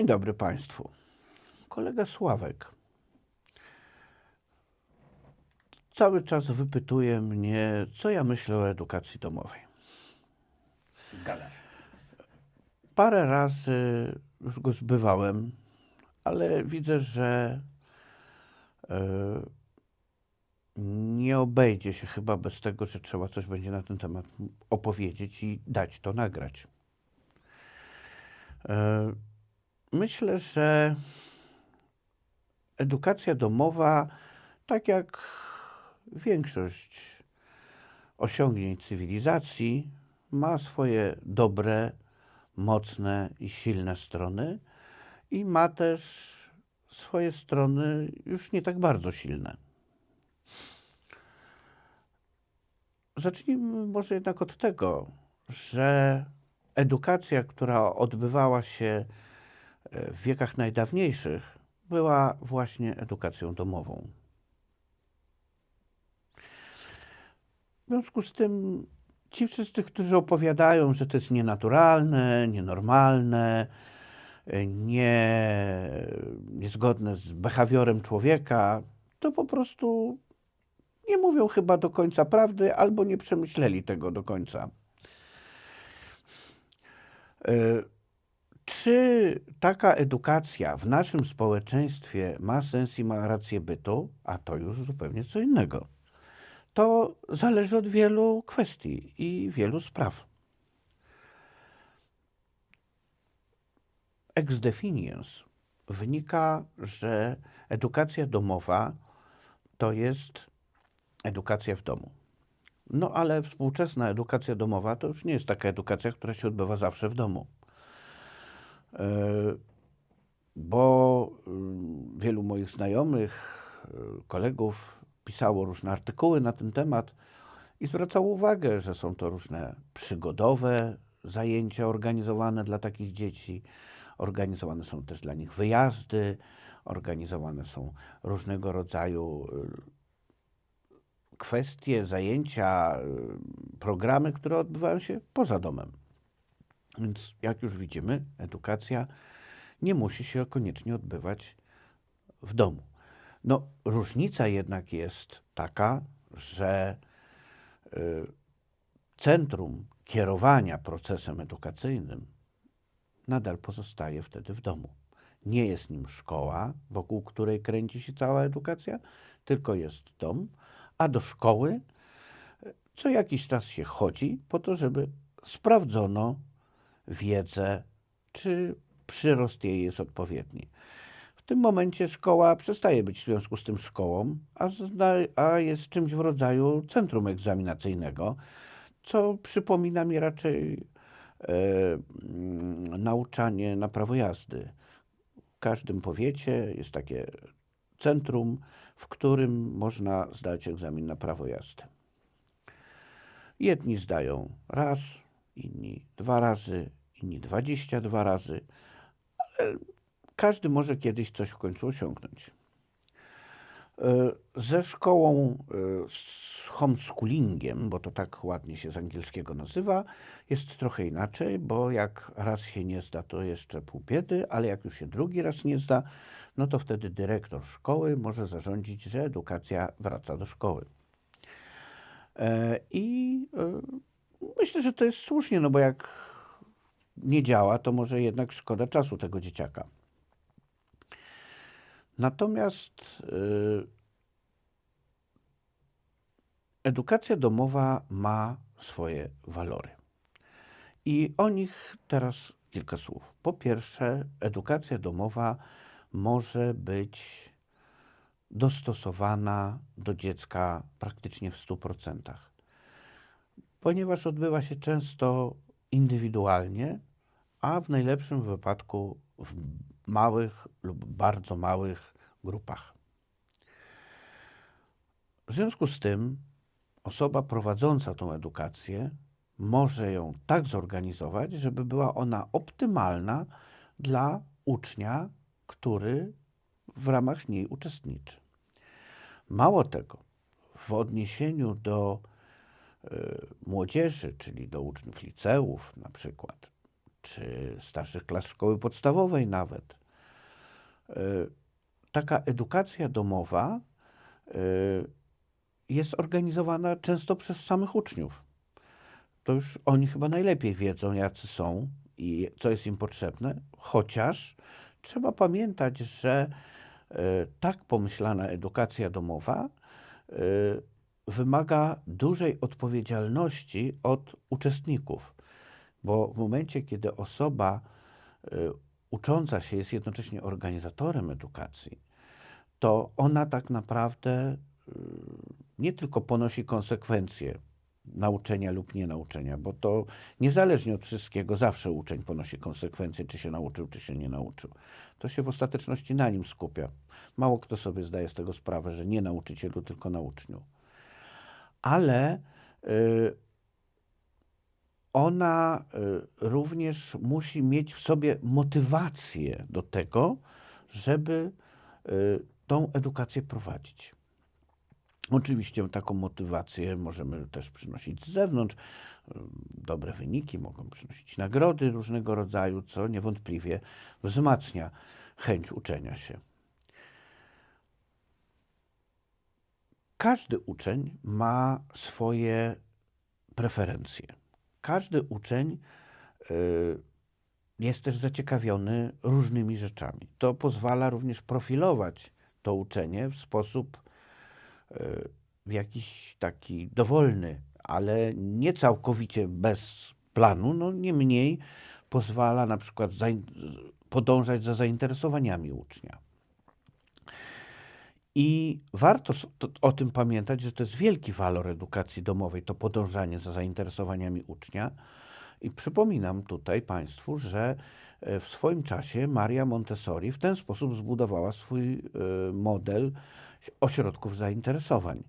Dzień dobry Państwu. Kolega Sławek cały czas wypytuje mnie, co ja myślę o edukacji domowej. Zgadza się. Parę razy już go zbywałem, ale widzę, że e, nie obejdzie się chyba bez tego, że trzeba coś będzie na ten temat opowiedzieć i dać to nagrać. E, Myślę, że edukacja domowa, tak jak większość osiągnięć cywilizacji, ma swoje dobre, mocne i silne strony i ma też swoje strony już nie tak bardzo silne. Zacznijmy może jednak od tego, że edukacja, która odbywała się w wiekach najdawniejszych, była właśnie edukacją domową. W związku z tym ci wszyscy, którzy opowiadają, że to jest nienaturalne, nienormalne, nie, niezgodne z behawiorem człowieka, to po prostu nie mówią chyba do końca prawdy albo nie przemyśleli tego do końca. E, Czy taka edukacja w naszym społeczeństwie ma sens i ma rację bytu? A to już zupełnie co innego. To zależy od wielu kwestii i wielu spraw. Ex definiens wynika, że edukacja domowa to jest edukacja w domu. No ale współczesna edukacja domowa to już nie jest taka edukacja, która się odbywa zawsze w domu. E, Bo mm, wielu moich znajomych, e, kolegów pisało różne artykuły na ten temat i zwracało uwagę, że są to różne przygodowe zajęcia organizowane dla takich dzieci. Organizowane są też dla nich wyjazdy, organizowane są różnego rodzaju y, kwestie, zajęcia, programy, które odbywają się poza domem. Więc jak już widzimy, edukacja nie musi się koniecznie odbywać w domu. No, różnica jednak jest taka, że y, centrum kierowania procesem edukacyjnym nadal pozostaje wtedy w domu. Nie jest nim szkoła, wokół której kręci się cała edukacja, tylko jest dom, a do szkoły y, co jakiś czas się chodzi po to, żeby sprawdzono wiedzę, czy przyrost jej jest odpowiedni. W tym momencie szkoła przestaje być w związku z tym szkołą, a, jest czymś w rodzaju centrum egzaminacyjnego, co przypomina mi raczej e, mm, nauczanie na prawo jazdy. W każdym powiecie jest takie centrum, w którym można zdać egzamin na prawo jazdy. Jedni zdają raz, inni dwa razy, inni dwadzieścia dwa razy, ale każdy może kiedyś coś w końcu osiągnąć. E, Ze szkołą, e, z homeschoolingiem, bo to tak ładnie się z angielskiego nazywa, jest trochę inaczej, bo jak raz się nie zda, to jeszcze pół biedy, ale jak już się drugi raz nie zda, no to wtedy dyrektor szkoły może zarządzić, że edukacja wraca do szkoły. E, I myślę, że to jest słusznie, no bo jak nie działa, to może jednak szkoda czasu tego dzieciaka. Natomiast y, edukacja domowa ma swoje walory. I o nich teraz kilka słów. Po pierwsze, edukacja domowa może być dostosowana do dziecka praktycznie w 100%, ponieważ odbywa się często indywidualnie, a w najlepszym wypadku w małych lub bardzo małych grupach. W związku z tym osoba prowadząca tą edukację może ją tak zorganizować, żeby była ona optymalna dla ucznia, który w ramach niej uczestniczy. Mało tego, w odniesieniu do młodzieży, czyli do uczniów liceów na przykład, czy starszych klas szkoły podstawowej nawet. Y, Taka edukacja domowa y, jest organizowana często przez samych uczniów. To już oni chyba najlepiej wiedzą, jacy są i co jest im potrzebne, chociaż trzeba pamiętać, że y, tak pomyślana edukacja domowa y, wymaga dużej odpowiedzialności od uczestników, bo w momencie, kiedy osoba y, ucząca się jest jednocześnie organizatorem edukacji, to ona tak naprawdę y, nie tylko ponosi konsekwencje nauczenia lub nie nauczenia, bo to niezależnie od wszystkiego zawsze uczeń ponosi konsekwencje, czy się nauczył, czy się nie nauczył. To się w ostateczności na nim skupia. Mało kto sobie zdaje z tego sprawę, że nie nauczycielu, tylko na uczniu. Ale y, ona y, również musi mieć w sobie motywację do tego, żeby y, tą edukację prowadzić. Oczywiście taką motywację możemy też przynosić z zewnątrz. Dobre wyniki mogą przynosić nagrody różnego rodzaju, co niewątpliwie wzmacnia chęć uczenia się. Każdy uczeń ma swoje preferencje. Każdy uczeń y, jest też zaciekawiony różnymi rzeczami. To pozwala również profilować to uczenie w sposób y, w jakiś taki dowolny, ale nie całkowicie bez planu, no niemniej pozwala na przykład podążać za zainteresowaniami ucznia. I warto o tym pamiętać, że to jest wielki walor edukacji domowej, to podążanie za zainteresowaniami ucznia. I przypominam tutaj Państwu, że e, w swoim czasie Maria Montessori w ten sposób zbudowała swój e, model ośrodków zainteresowań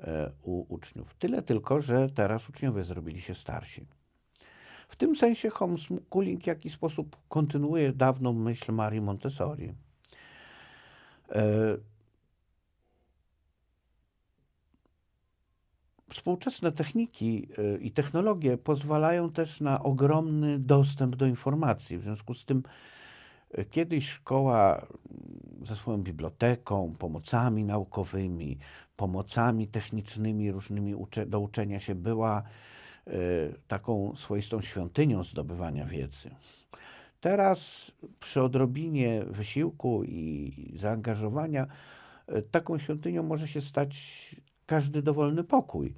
e, u uczniów. Tyle tylko, że teraz uczniowie zrobili się starsi. W tym sensie homeschooling w jakiś sposób kontynuuje dawną myśl Marii Montessori. Współczesne techniki y, i technologie pozwalają też na ogromny dostęp do informacji. W związku z tym y, kiedyś szkoła mm, ze swoją biblioteką, pomocami naukowymi, pomocami technicznymi różnymi do uczenia się była y, taką swoistą świątynią zdobywania wiedzy. Teraz przy odrobinie wysiłku i zaangażowania taką świątynią może się stać każdy dowolny pokój,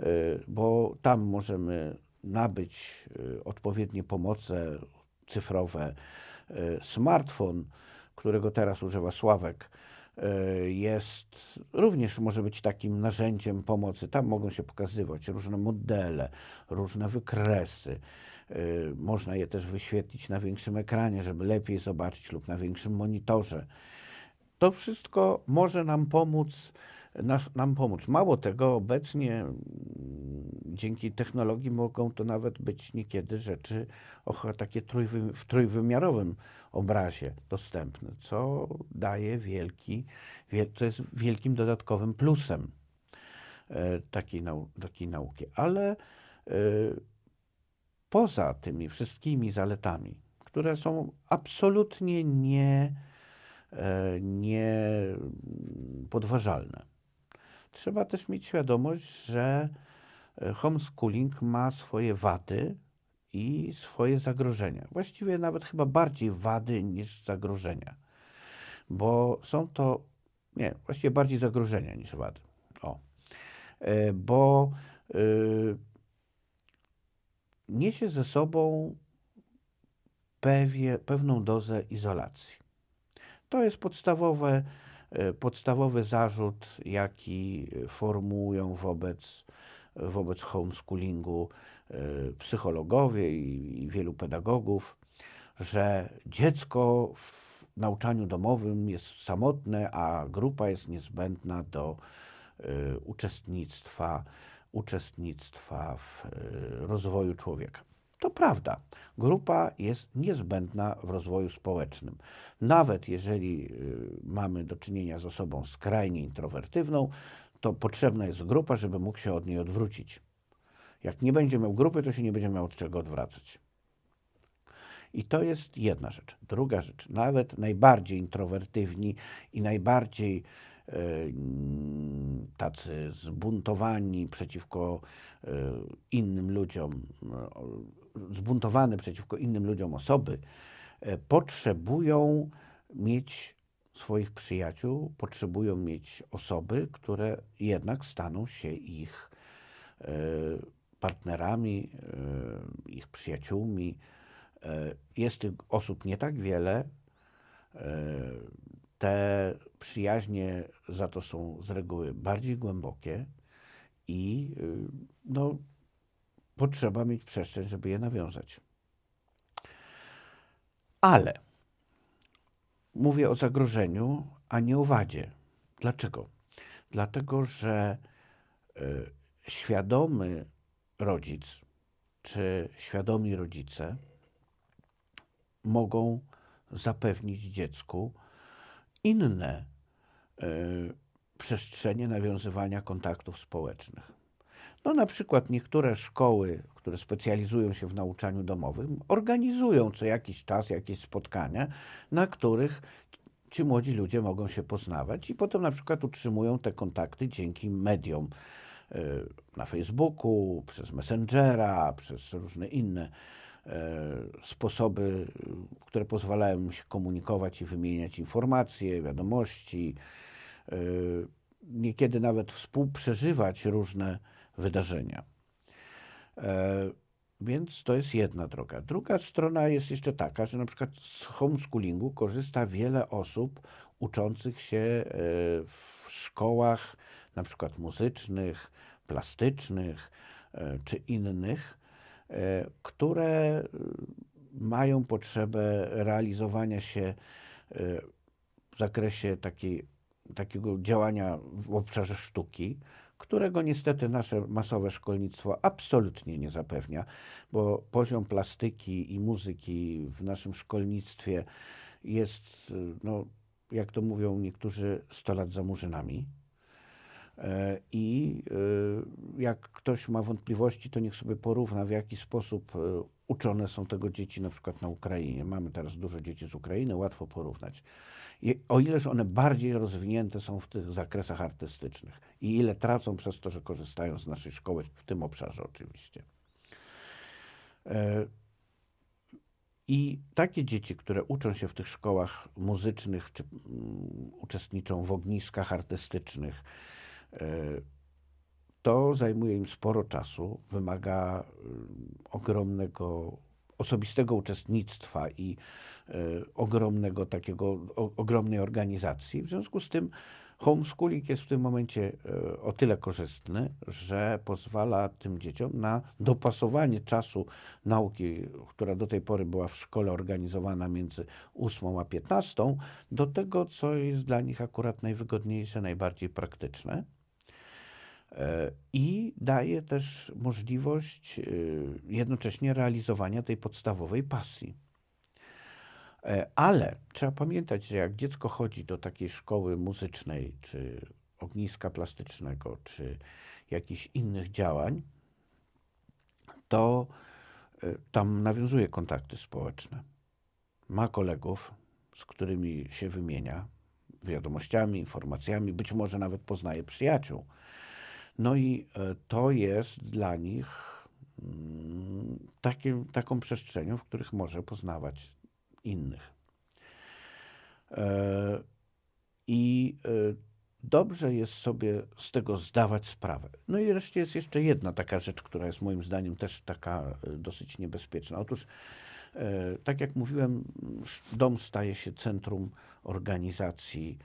y, bo tam możemy nabyć y, odpowiednie pomoce cyfrowe. Y, Smartfon, którego teraz używa Sławek, jest również może być takim narzędziem pomocy. Tam mogą się pokazywać różne modele, różne wykresy. Można je też wyświetlić na większym ekranie, żeby lepiej zobaczyć lub na większym monitorze. To wszystko może nam pomóc, nas, nam pomóc. Mało tego, obecnie mm, dzięki technologii mogą to nawet być niekiedy rzeczy o takie trójwy, w trójwymiarowym obrazie dostępne, co daje wielki, wie, co jest wielkim dodatkowym plusem e, takiej, nau, takiej nauki. Ale e, poza tymi wszystkimi zaletami, które są absolutnie nie, e, niepodważalne, trzeba też mieć świadomość, że e, homeschooling ma swoje wady i swoje zagrożenia. Właściwie nawet chyba bardziej wady niż zagrożenia, bo są to, nie, właściwie bardziej zagrożenia niż wady. O. E, Bo y, niesie ze sobą pewie, pewną dozę izolacji. To jest podstawowe, podstawowy zarzut, jaki formułują wobec, wobec homeschoolingu e, psychologowie i, wielu pedagogów, że dziecko w nauczaniu domowym jest samotne, a grupa jest niezbędna do e, uczestnictwa, uczestnictwa w e, rozwoju człowieka. To prawda. Grupa jest niezbędna w rozwoju społecznym. Nawet jeżeli y, mamy do czynienia z osobą skrajnie introwertywną, to potrzebna jest grupa, żeby mógł się od niej odwrócić. Jak nie będzie miał grupy, to się nie będzie miał od czego odwracać. I to jest jedna rzecz. Druga rzecz, nawet najbardziej introwertywni i najbardziej tacy zbuntowani przeciwko e, innym ludziom, e, zbuntowane przeciwko innym ludziom osoby, e, potrzebują mieć swoich przyjaciół, potrzebują mieć osoby, które jednak staną się ich e, partnerami, e, ich przyjaciółmi. E, Jest tych osób nie tak wiele. Te przyjaźnie za to są z reguły bardziej głębokie i y, no, potrzeba mieć przestrzeń, żeby je nawiązać. Ale mówię o zagrożeniu, a nie o wadzie. Dlaczego? Dlatego, że y, świadomy rodzic czy świadomi rodzice mogą zapewnić dziecku inne y, przestrzenie nawiązywania kontaktów społecznych. No na przykład niektóre szkoły, które specjalizują się w nauczaniu domowym, organizują co jakiś czas jakieś spotkania, na których ci młodzi ludzie mogą się poznawać i potem na przykład utrzymują te kontakty dzięki mediom y, na Facebooku, przez Messengera, przez różne inne e, sposoby, y, które pozwalają im się komunikować i wymieniać informacje, wiadomości, y, niekiedy nawet współprzeżywać różne wydarzenia. E, Więc to jest jedna droga. Druga strona jest jeszcze taka, że na przykład z homeschoolingu korzysta wiele osób uczących się e, w szkołach, na przykład muzycznych, plastycznych e, czy innych, e, które y, mają potrzebę realizowania się e, w zakresie takiej, takiego działania w obszarze sztuki, którego niestety nasze masowe szkolnictwo absolutnie nie zapewnia, bo poziom plastyki i muzyki w naszym szkolnictwie jest, no, jak to mówią niektórzy, 100 lat za murzynami. E, I y, jak ktoś ma wątpliwości, to niech sobie porówna, w jaki sposób y, uczone są tego dzieci na przykład na Ukrainie. Mamy teraz dużo dzieci z Ukrainy, łatwo porównać. I o ileż one bardziej rozwinięte są w tych zakresach artystycznych i ile tracą przez to, że korzystają z naszej szkoły, w tym obszarze oczywiście. E, I takie dzieci, które uczą się w tych szkołach muzycznych, czy mm, uczestniczą w ogniskach artystycznych, e, to zajmuje im sporo czasu, wymaga ym, ogromnego osobistego uczestnictwa i e, ogromnego takiego, ogromnej organizacji. W związku z tym homeschooling jest w tym momencie e, o tyle korzystny, że pozwala tym dzieciom na dopasowanie czasu nauki, która do tej pory była w szkole organizowana między 8 a 15, do tego, co jest dla nich akurat najwygodniejsze, najbardziej praktyczne. E, I daje też możliwość y, jednocześnie realizowania tej podstawowej pasji. E, Ale trzeba pamiętać, że jak dziecko chodzi do takiej szkoły muzycznej, czy ogniska plastycznego, czy jakichś innych działań, to tam nawiązuje kontakty społeczne. Ma kolegów, z którymi się wymienia wiadomościami, informacjami, być może nawet poznaje przyjaciół. No i e, to jest dla nich mm, takim, taką przestrzenią, w których może poznawać innych. E, I e, dobrze jest sobie z tego zdawać sprawę. No i wreszcie jest jeszcze jedna taka rzecz, która jest moim zdaniem też taka dosyć niebezpieczna. Otóż, tak jak mówiłem, dom staje się centrum organizacji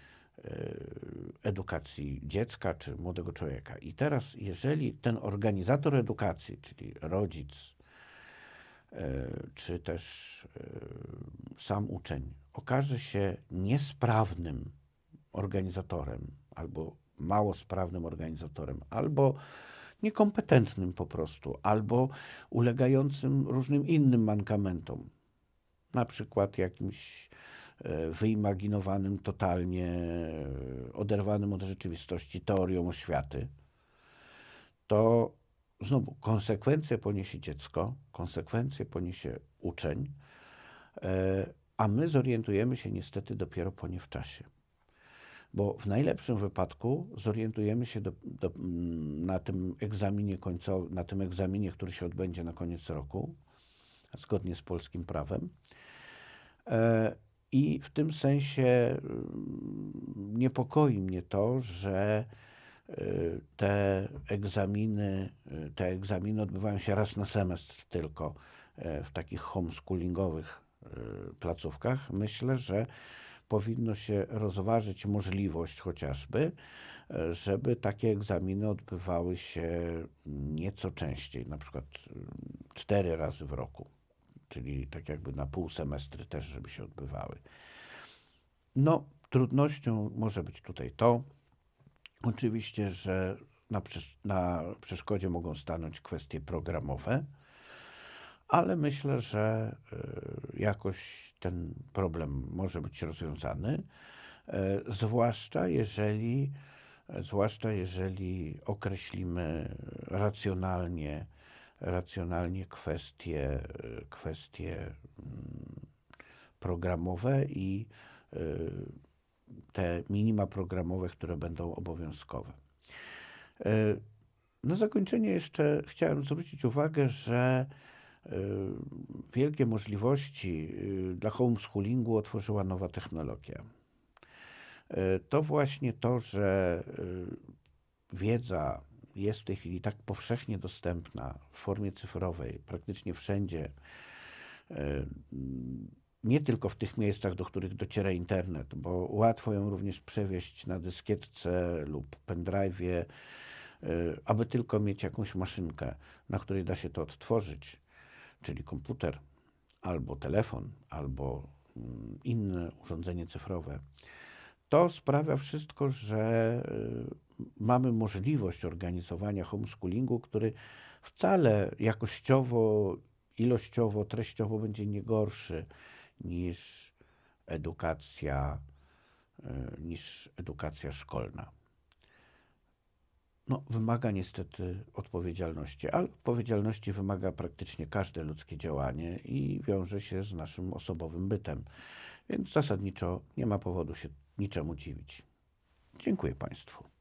edukacji dziecka czy młodego człowieka. I teraz, jeżeli ten organizator edukacji, czyli rodzic, e, czy też e, sam uczeń, okaże się niesprawnym organizatorem, albo mało sprawnym organizatorem, albo niekompetentnym po prostu, albo ulegającym różnym innym mankamentom, na przykład jakimś e, wyimaginowanym, totalnie e, oderwanym od rzeczywistości teorią oświaty, to znowu konsekwencje poniesie dziecko, konsekwencje poniesie uczeń, E, A my zorientujemy się niestety dopiero po nie w czasie. Bo w najlepszym wypadku zorientujemy się do, do, mm, na tym egzaminie końcowym, na tym egzaminie, który się odbędzie na koniec roku, zgodnie z polskim prawem. I w tym sensie mm, niepokoi mnie to, że y, te egzaminy, y, te egzaminy odbywają się raz na semestr tylko e, w takich homeschoolingowych y, placówkach. Myślę, że powinno się rozważyć możliwość chociażby, e, żeby takie egzaminy odbywały się nieco częściej, na przykład mm, cztery razy w roku, czyli tak jakby na pół semestry też, żeby się odbywały. No, trudnością może być tutaj to, oczywiście, że na, przesz- na przeszkodzie mogą stanąć kwestie programowe, ale myślę, że y, jakoś ten problem może być rozwiązany, e, zwłaszcza jeżeli, e, zwłaszcza jeżeli określimy racjonalnie, racjonalnie kwestie, e, kwestie mm, programowe i y, te minima programowe, które będą obowiązkowe. E, Na zakończenie jeszcze chciałem zwrócić uwagę, że wielkie możliwości dla homeschoolingu otworzyła nowa technologia. E, To właśnie to, że wiedza jest w tej chwili tak powszechnie dostępna w formie cyfrowej, praktycznie wszędzie, e, nie tylko w tych miejscach, do których dociera internet, bo łatwo ją również przewieźć na dyskietce lub pendrive'ie, e, aby tylko mieć jakąś maszynkę, na której da się to odtworzyć, czyli komputer, albo telefon, albo mm, inne urządzenie cyfrowe. To sprawia wszystko, że y, mamy możliwość organizowania homeschoolingu, który wcale jakościowo, ilościowo, treściowo będzie nie gorszy niż edukacja, y, niż edukacja szkolna. No, wymaga niestety odpowiedzialności, ale odpowiedzialności wymaga praktycznie każde ludzkie działanie i wiąże się z naszym osobowym bytem. Więc zasadniczo nie ma powodu się niczemu dziwić. Dziękuję Państwu.